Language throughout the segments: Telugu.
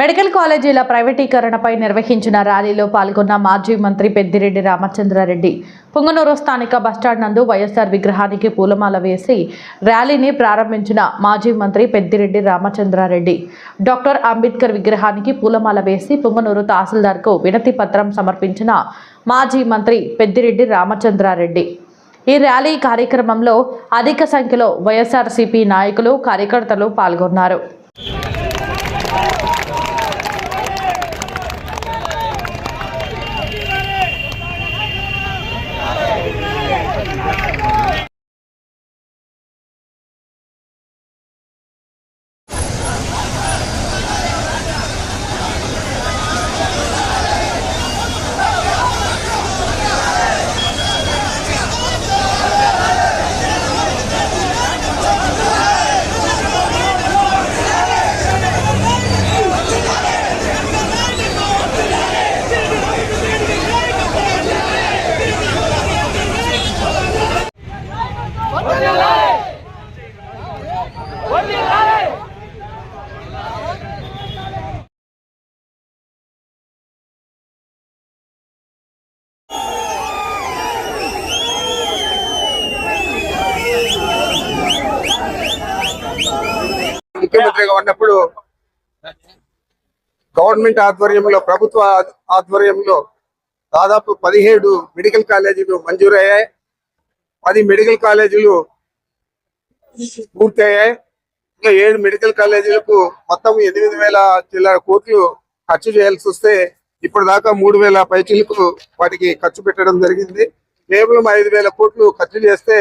మెడికల్ కాలేజీల ప్రైవేటీకరణపై నిర్వహించిన ర్యాలీలో పాల్గొన్న మాజీ మంత్రి పెద్దిరెడ్డి రామచంద్రారెడ్డి. పుంగనూరు స్థానిక బస్టాండ్ నందు వైఎస్ఆర్ విగ్రహానికి పూలమాల వేసి ర్యాలీని ప్రారంభించిన మాజీ మంత్రి పెద్దిరెడ్డి రామచంద్రారెడ్డి. డాక్టర్ అంబేద్కర్ విగ్రహానికి పూలమాల వేసి పుంగనూరు తహసీల్దార్కు వినతి పత్రం సమర్పించిన మాజీ మంత్రి పెద్దిరెడ్డి రామచంద్రారెడ్డి. ఈ ర్యాలీ కార్యక్రమంలో అధిక సంఖ్యలో వైఎస్ఆర్సీపీ నాయకులు కార్యకర్తలు పాల్గొన్నారు. ముఖ్యమంత్రిగా ఉన్నప్పుడు గవర్నమెంట్ ఆధ్వర్యంలో ప్రభుత్వ ఆధ్వర్యంలో దాదాపు పదిహేడు మెడికల్ కాలేజీలు మంజూరయ్యాయి. పది మెడికల్ కాలేజీలు పూర్తయ్యాయి. ఇంకా ఏడు మెడికల్ కాలేజీలకు మొత్తం ఎనిమిది వేల చిల్లర కోట్లు ఖర్చు చేయాల్సి వస్తే ఇప్పుడు దాకా మూడు వేల పైచీలకు వాటికి ఖర్చు పెట్టడం జరిగింది. కేవలం ఐదు వేల కోట్లు ఖర్చు చేస్తే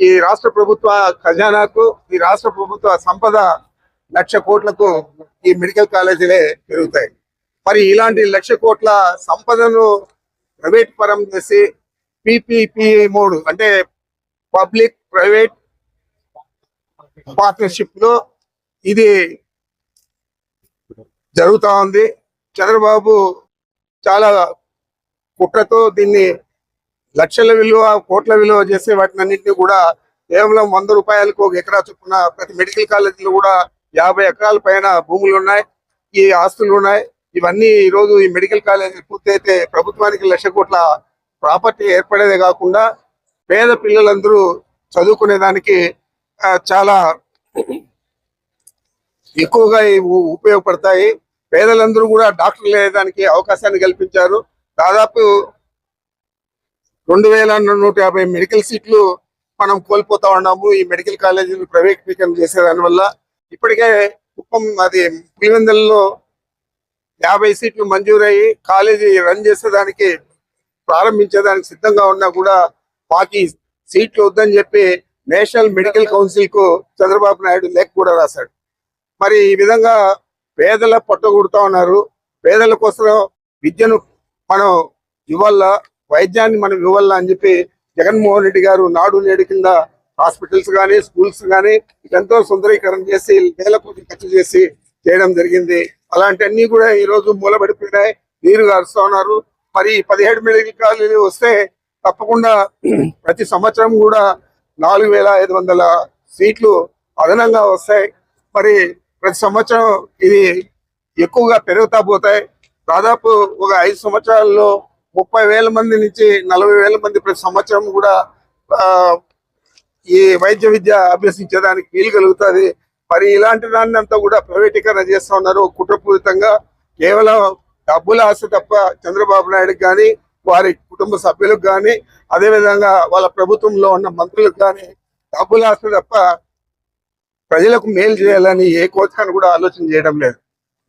ఈ రాష్ట్ర ప్రభుత్వ ఖజానాకు ఈ రాష్ట్ర ప్రభుత్వ సంపద లక్ష కోట్లకు ఈ మెడికల్ కాలేజీలే పెరుగుతాయి. మరి ఇలాంటి లక్ష కోట్ల సంపదను ప్రైవేట్ పరం చేసి పిపిపిఐ మోడ్ అంటే పబ్లిక్ ప్రైవేట్ పార్ట్నర్షిప్లో ఇది జరుగుతా ఉంది. చంద్రబాబు చాలా కుట్రతో దీన్ని లక్షల విలువ కోట్ల విలువ చేసే వాటిని అన్నింటినీ కూడా కేవలం వంద రూపాయలకు ఒక ఎకరా చొప్పున ప్రతి మెడికల్ కాలేజీలో కూడా యాభై ఎకరాల పైన భూములు ఉన్నాయి ఈ ఆస్తులు ఉన్నాయి. ఇవన్నీ ఈ రోజు ఈ మెడికల్ కాలేజీ పూర్తయితే ప్రభుత్వానికి లక్ష కోట్ల ప్రాపర్టీ ఏర్పడేదే కాకుండా పేద పిల్లలందరూ చదువుకునే దానికి చాలా ఎక్కువగా ఉపయోగపడతాయి. పేదలందరూ కూడా డాక్టర్లు అయ్యేదానికి అవకాశాన్ని కల్పించారు. దాదాపు రెండు వేల నూట యాభై మెడికల్ సీట్లు మనం కోల్పోతా ఉన్నాము. ఈ మెడికల్ కాలేజీని ప్రైవేటీకరణ చేసేదాని వల్ల ఇప్పటికే కుప్పం అది పులివెందులలో యాభై సీట్లు మంజూరయ్యి కాలేజీ రన్ చేసేదానికి ప్రారంభించేదానికి సిద్ధంగా ఉన్నా కూడా మాకు సీట్లు వద్దని చెప్పి నేషనల్ మెడికల్ కౌన్సిల్కు చంద్రబాబు నాయుడు లేఖ కూడా రాశాడు. మరి ఈ విధంగా పేదల పట్టగొడుతా ఉన్నారు. పేదల కోసం విద్యను మనం ఇవ్వాల వైద్యాన్ని మనం ఇవ్వాలా అని చెప్పి జగన్మోహన్ రెడ్డి గారు నాడు నేడు కింద హాస్పిటల్స్ కానీ స్కూల్స్ కానీ ఎంతో సుందరీకరణ చేసి వేల కోట్లు ఖర్చు చేసి చేయడం జరిగింది. అలాంటివన్నీ కూడా ఈ రోజు మూలబడిపోయినాయి. నీరు గారుస్తా ఉన్నారు. మరి పదిహేడు మెడికల్ కాలేజీలు వస్తే తప్పకుండా ప్రతి సంవత్సరం కూడా నాలుగు వేల ఐదు వందల సీట్లు అదనంగా వస్తాయి. మరి ప్రతి సంవత్సరం ఇది ఎక్కువగా పెరుగుతా పోతాయి. దాదాపు ఒక ఐదు సంవత్సరాల్లో ముప్పై వేల మంది నుంచి నలభై వేల మంది ప్రతి సంవత్సరం కూడా ఈ వైద్య విద్య అభ్యసించడానికి వీలు కలుగుతుంది. మరి ఇలాంటి దాన్ని అంతా కూడా ప్రైవేటీకరణ చేస్తూ ఉన్నారు. కుట్రపూరితంగా కేవలం డబ్బుల ఆశ తప్ప చంద్రబాబు నాయుడు కానీ వారి కుటుంబ సభ్యులకు కానీ అదేవిధంగా వాళ్ళ ప్రభుత్వంలో ఉన్న మంత్రులకు కానీ డబ్బుల ఆశ తప్ప ప్రజలకు మేలు చేయాలని ఏ కోచాన్ని కూడా ఆలోచన చేయడం లేదు.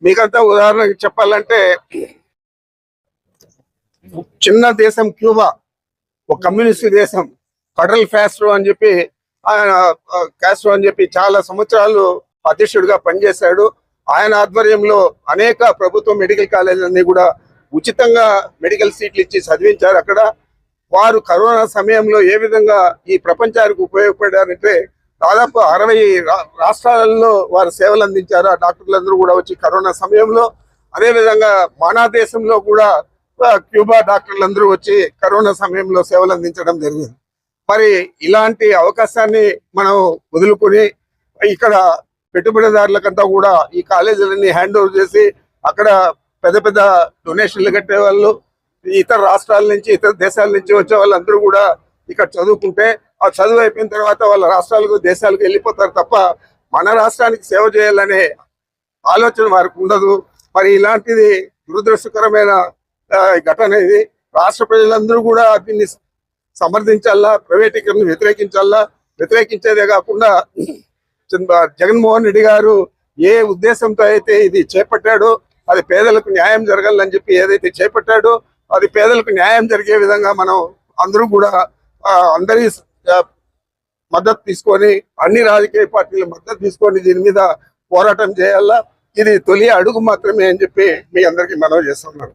మీకంతా ఉదాహరణ చెప్పాలంటే చిన్న దేశం క్యూబా ఒక కమ్యూనిస్ట్ దేశం. ఫెడరల్ క్యాస్ట్రో అని చెప్పి ఆయన క్యాస్ట్రో అని చెప్పి చాలా సంవత్సరాలు అధ్యక్షుడిగా పనిచేశాడు. ఆయన ఆధ్వర్యంలో అనేక ప్రభుత్వ మెడికల్ కాలేజీలన్నీ కూడా ఉచితంగా మెడికల్ సీట్లు ఇచ్చి చదివించారు. అక్కడ వారు కరోనా సమయంలో ఏ విధంగా ఈ ప్రపంచానికి ఉపయోగపడారంటే దాదాపు అరవై రాష్ట్రాలలో వారు సేవలు అందించారు. ఆ డాక్టర్లందరూ కూడా వచ్చి కరోనా సమయంలో అదే విధంగా మన దేశంలో కూడా క్యూబా డాక్టర్లందరూ వచ్చి కరోనా సమయంలో సేవలు అందించడం జరిగింది. మరి ఇలాంటి అవకాశాన్ని మనం వదులుకొని ఇక్కడ పెట్టుబడిదారులకంతా కూడా ఈ కాలేజీలన్నీ హ్యాండ్ ఓవర్ చేసి అక్కడ పెద్ద పెద్ద డొనేషన్లు కట్టే వాళ్ళు ఇతర రాష్ట్రాల నుంచి ఇతర దేశాల నుంచి వచ్చే వాళ్ళందరూ కూడా ఇక్కడ చదువుకుంటే ఆ చదువు అయిపోయిన తర్వాత వాళ్ళ రాష్ట్రాలకు దేశాలకు వెళ్ళిపోతారు తప్ప మన రాష్ట్రానికి సేవ చేయాలనే ఆలోచన వారికి ఉండదు. మరి ఇలాంటిది దురదృష్టకరమైన ఘటన ఇది. రాష్ట్ర ప్రజలందరూ కూడా దీన్ని సమర్థించాలా? ప్రైవేటీకరణను వ్యతిరేకించాలా? వ్యతిరేకించేదే కాకుండా జగన్మోహన్ రెడ్డి గారు ఏ ఉద్దేశంతో అయితే ఇది చేపట్టాడో అది పేదలకు న్యాయం జరగాలని చెప్పి ఏదైతే చేపట్టాడో అది పేదలకు న్యాయం జరిగే విధంగా మనం అందరూ కూడా అందరి మద్దతు తీసుకొని అన్ని రాజకీయ పార్టీల మద్దతు తీసుకొని దీని మీద పోరాటం చేయాలా? ఇది తొలి అడుగు మాత్రమే అని చెప్పి మీ అందరికీ మనవి చేస్తున్నాను